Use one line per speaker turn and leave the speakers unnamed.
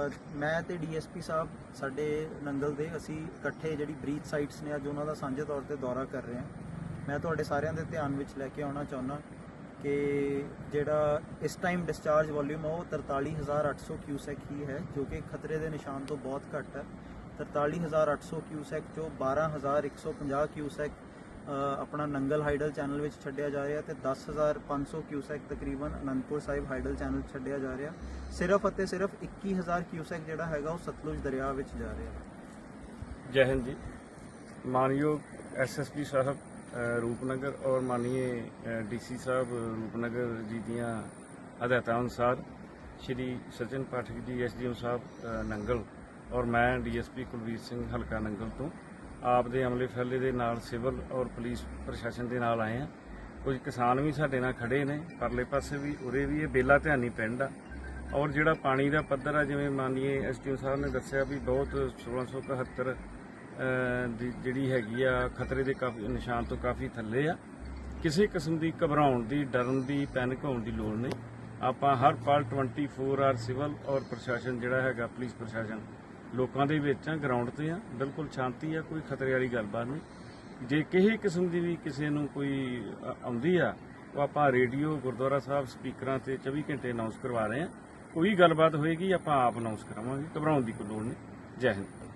ਅ, ਮੈਂ ਤੇ ਡੀਐਸਪੀ ਸਾਹਿਬ ਸਾਡੇ ਨੰਗਲ ਦੇ ਅਸੀਂ ਇਕੱਠੇ ਜਿਹੜੀ ਬਰੀਚ ਸਾਈਟਸ ਨੇ ਅੱਜ ਉਹਨਾਂ ਦਾ ਸਾਂਝੇ ਤੌਰ ਤੇ ਦੌਰਾ ਕਰ ਰਹੇ ਹਾਂ। ਮੈਂ ਤੁਹਾਡੇ ਸਾਰਿਆਂ ਦੇ ਧਿਆਨ ਵਿੱਚ ਲੈ ਕੇ ਆਉਣਾ ਚਾਹੁੰਦਾ ਕਿ ਜਿਹੜਾ ਇਸ ਟਾਈਮ ਡਿਸਚਾਰਜ ਵੋਲਿਊਮ ਉਹ 43800 ਕਿਊਸੈਕ ਹੀ ਹੈ ਜੋ ਕਿ ਖਤਰੇ ਦੇ ਨਿਸ਼ਾਨ ਤੋਂ ਬਹੁਤ ਘੱਟ ਹੈ। 43800 ਕਿਊਸੈਕ ਚੋਂ 12150 ਕਿਊਸੈਕ ਆਪਣਾ ਨੰਗਲ ਹਾਈਡਲ ਚੈਨਲ ਵਿੱਚ ਛੱਡਿਆ ਜਾ ਰਿਹਾ ਤੇ 10500 ਕਿਊਸੈਕ ਤਕਰੀਬਨ ਅਨੰਦਪੁਰ ਸਾਹਿਬ ਹਾਈਡਲ ਚੈਨਲ ਛੱਡਿਆ ਜਾ ਰਿਹਾ। ਸਿਰਫ ਅਤੇ ਸਿਰਫ 21000 ਕਿਊਸੈਕ ਜਿਹੜਾ ਹੈਗਾ ਉਹ ਸਤਲੁਜ ਦਰਿਆ ਵਿੱਚ ਜਾ ਰਿਹਾ।
ਜੈ ਹਿੰਦ ਜੀ। ਮਾਨਯੋਗ ਐਸਐਸਪੀ ਸਾਹਿਬ ਰੂਪਨਗਰ ਔਰ ਮਾਨनीय ਡੀਸੀ ਸਾਹਿਬ, ਰੂਪਨਗਰ ਜੀ ਦੀਆਂ ਹਦਾਇਤਾਂ ਅਨੁਸਾਰ ਸ਼੍ਰੀ ਸਚਿਨ ਪਾਠਕ ਜੀ ਐਸਡੀਐਮ ਸਾਹਿਬ ਨੰਗਲ ਔਰ ਮੈਂ ਡੀਐਸਪੀ ਕੁਲਵੀਰ ਸਿੰਘ ਹਲਕਾ ਨੰਗਲ ਤੋਂ ਆਪ ਦੇ ਅਮਲੇ ਫੈਲੇ ਦੇ ਨਾਲ ਸਿਵਲ ਔਰ ਪੁਲਿਸ ਪ੍ਰਸ਼ਾਸਨ ਦੇ ਨਾਲ ਆਏ ਆ। ਕੁਝ ਕਿਸਾਨ ਵੀ ਸਾਡੇ ਨਾਲ ਖੜੇ ਨੇ। ਪਰਲੇ ਪਾਸੇ ਵੀ ਉਰੇ ਵੀ ਇਹ ਬੇਲਾ ਧਿਆਨੀ ਪਿੰਡ ਆ। ਔਰ ਜਿਹੜਾ ਪਾਣੀ ਦਾ ਪੱਧਰ ਆ ਜਿਵੇਂ ਮਾਨनीय ਐਸਟੀਓ ਸਾਹਿਬ ਨੇ ਦੱਸਿਆ ਵੀ ਬਹੁਤ 1671 ਅਹ, ਦੀ ਜਿਹੜੀ ਹੈਗੀ ਆ ਖਤਰੇ ਦੇ ਕਾਫੀ ਨਿਸ਼ਾਨ ਤੋਂ ਕਾਫੀ ਥੱਲੇ ਆ। ਕਿਸੇ ਕਿਸਮ ਦੀ ਘਬਰਾਉਣ ਦੀ ਡਰਨ ਦੀ ਪੈਨਿਕ ਹੋਣ ਦੀ ਲੋੜ ਨਹੀਂ। ਆਪਾਂ ਹਰ ਪਲ 24 ਆਰ ਸਿਵਲ ਔਰ ਪ੍ਰਸ਼ਾਸਨ ਜਿਹੜਾ ਹੈਗਾ ਪੁਲਿਸ ਪ੍ਰਸ਼ਾਸਨ ਲੋਕਾਂ ਦੇ ਵਿੱਚ ਆ ਗਰਾਊਂਡ ਤੇ ਆ, ਬਿਲਕੁਲ ਸ਼ਾਂਤੀ ਆ, ਕੋਈ ਖਤਰੇ ਵਾਲੀ ਗੱਲਬਾਤ ਨਹੀਂ। ਜੇ ਕਿਸੇ ਕਿਸਮ ਦੀ ਵੀ ਕਿਸੇ ਨੂੰ ਕੋਈ ਆਉਂਦੀ ਆ, ਉਹ ਆਪਾਂ ਰੇਡੀਓ, ਗੁਰਦੁਆਰਾ ਸਾਹਿਬ, ਸਪੀਕਰਾਂ ਤੇ 24 ਘੰਟੇ ਅਨਾਉਂਸ ਕਰਵਾ ਰਹੇ ਆ। ਕੋਈ ਗੱਲਬਾਤ ਹੋਏਗੀ, ਆਪਾਂ ਆਪ ਅਨਾਉਂਸ ਕਰਾਵਾਂਗੇ, ਘਬਰਾਉਣ ਦੀ ਕੋਈ ਲੋੜ ਨਹੀਂ। ਜੈ ਹਿੰਦ।